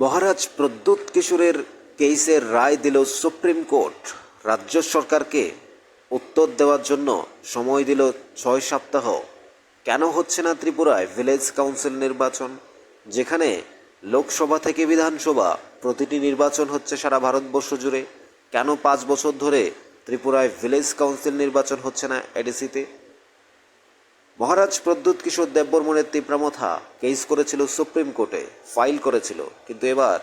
মহারাজ প্রদ্যুৎ কিশোরের কেসের রায় দিল সুপ্রিম কোর্ট। রাজ্য সরকারকে উত্তর দেওয়ার জন্য সময় দিল ছয় সপ্তাহ। কেন হচ্ছে না ত্রিপুরায় ভিলেজ কাউন্সিল নির্বাচন? যেখানে লোকসভা থেকে বিধানসভা প্রতিটি নির্বাচন হচ্ছে সারা ভারতবর্ষ জুড়ে। কেন পাঁচ বছর ধরে ত্রিপুরায় ভিলেজ কাউন্সিল নির্বাচন হচ্ছে না এডিসিতে? মহারাজ প্রদ্যুৎ কিশোর দেববর্মনের তীব্রামথা কেস করেছিল সুপ্রিম কোর্টে, ফাইল করেছিল। কিন্তু এবার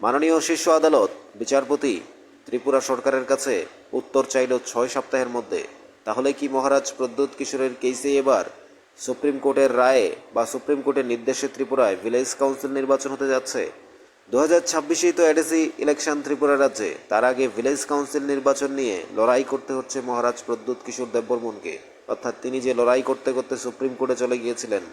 মাননীয় শীর্ষ আদালত, বিচারপতি ত্রিপুরা সরকারের কাছে উত্তর চাইল ছয় সপ্তাহের মধ্যে। তাহলে কি মহারাজ প্রদ্যুৎ কিশোরের কেসে এবার সুপ্রিম কোর্টের রায়ে বা সুপ্রিম কোর্টের নির্দেশে ত্রিপুরায় ভিলেজ কাউন্সিল নির্বাচন হতে যাচ্ছে? দু হাজার ছাব্বিশেই তো এডিসি ইলেকশন ত্রিপুরা রাজ্যে। তার আগে ভিলেজ কাউন্সিল নির্বাচন নিয়ে লড়াই করতে হচ্ছে মহারাজ প্রদ্যুৎ কিশোর দেববর্মনকে। অর্থাৎ তিনি যে লড়াই করতে করতে সুপ্রিম কোর্টে চলে গিয়েছিলেন,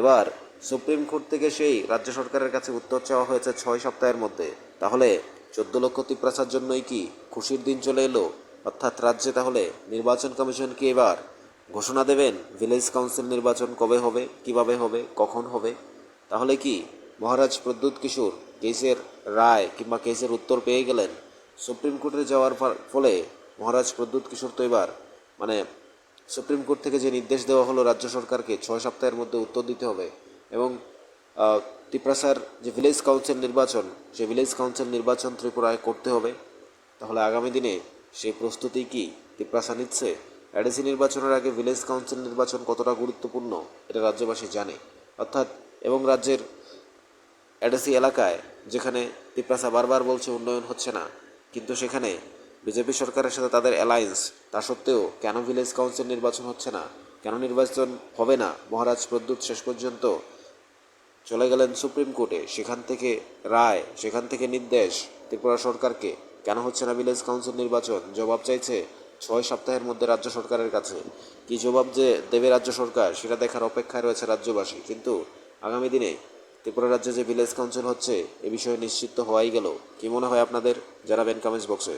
এবার সুপ্রিম কোর্ট থেকে সেই রাজ্য সরকারের কাছে উত্তর চাওয়া হয়েছে ছয় সপ্তাহের মধ্যে। তাহলে চোদ্দ লক্ষ তিপ্রাসার জন্যই কি খুশির দিন চলে এলো? অর্থাৎ রাজ্যে তাহলে নির্বাচন কমিশন কি এবার ঘোষণা দেবেন ভিলেজ কাউন্সিল নির্বাচন কবে হবে, কীভাবে হবে, কখন হবে? তাহলে কি মহারাজ প্রদ্যুৎ কিশোর কেসের রায় কিংবা কেসের উত্তর পেয়ে গেলেন? সুপ্রিম কোর্টে যাওয়ার ফলে মহারাজ প্রদ্যুৎ কিশোর তো এবার মানে সুপ্রিম কোর্ট থেকে যে নির্দেশ দেওয়া হলো রাজ্য সরকারকে ছয় সপ্তাহের মধ্যে উত্তর দিতে হবে এবং আহ, ত্রিপুরাসার যে ভিলেজ কাউন্সিল নির্বাচন সেই ভিলেজ কাউন্সিল নির্বাচন ত্রিপুরায় করতে হবে। তাহলে আগামী দিনে সেই প্রস্তুতি কি ত্রিপুরাসা নিচ্ছে? এডিসি নির্বাচনের আগে ভিলেজ কাউন্সিল নির্বাচন কতটা গুরুত্বপূর্ণ এটা রাজ্যবাসী জানে। অর্থাৎ এবং রাজ্যের এডিসি এলাকায় যেখানে তিপ্রাসা বারবার বলছে উন্নয়ন হচ্ছে না কিন্তু সেখানে বিজেপি সরকারের সাথে তাদের অ্যালায়েন্স তা সত্ত্বেও কেন ভিলেজ কাউন্সিল নির্বাচন হচ্ছে না? কেন নির্বাচন হবে না? মহারাজ প্রদ্যুৎ শেষ পর্যন্ত চলে গেলেন সুপ্রিম কোর্টে। সেখান থেকে রায়, সেখান থেকে নির্দেশ ত্রিপুরা সরকারকে। কেন হচ্ছে না ভিলেজ কাউন্সিল নির্বাচন? জবাব চাইছে ছয় সপ্তাহের মধ্যে রাজ্য সরকারের কাছে। কি জবাব যে দেবে রাজ্য সরকার, সেটা দেখার অপেক্ষায় রয়েছে রাজ্যবাসী। কিন্তু আগামী দিনে ত্রিপুরা রাজ্যে যে ভিলেজ কাউন্সিল হচ্ছে, এ বিষয়ে নিশ্চিত হওয়াই গেল। কি মনে হয় আপনাদের? জানাবেন কমেন্টস বক্সে